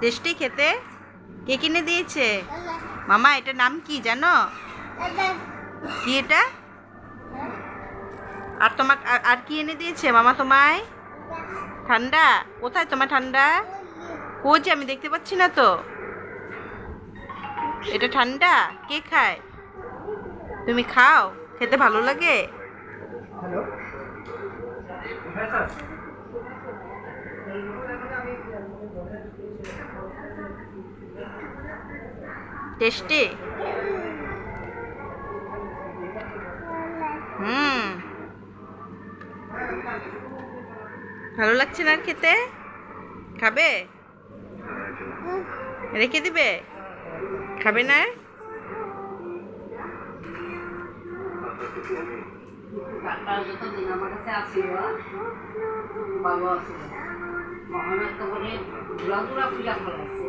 Tasty খেতে? কে কিনে দিয়েছে? মামা, এটার নাম কি জানো? কি এটা? আর তোমার আর- কি এনে দিয়েছে মামা তোমায়? ঠান্ডা? কোথায় তোমার ঠান্ডা? যে, আমি দেখতে পাচ্ছি না তো। এটা ঠান্ডা? কে খায়? তুমি খাও, খেতে ভালো লাগে? টেস্টি? হুম। ভালো লাগছে না খেতে? খাবে? রেখে দিবে? খাবে না? কাকা যতদিন আমার কাছে বাবা আসিল। মহানাথ করে ঘোরাঘোরা পূজা করাইছে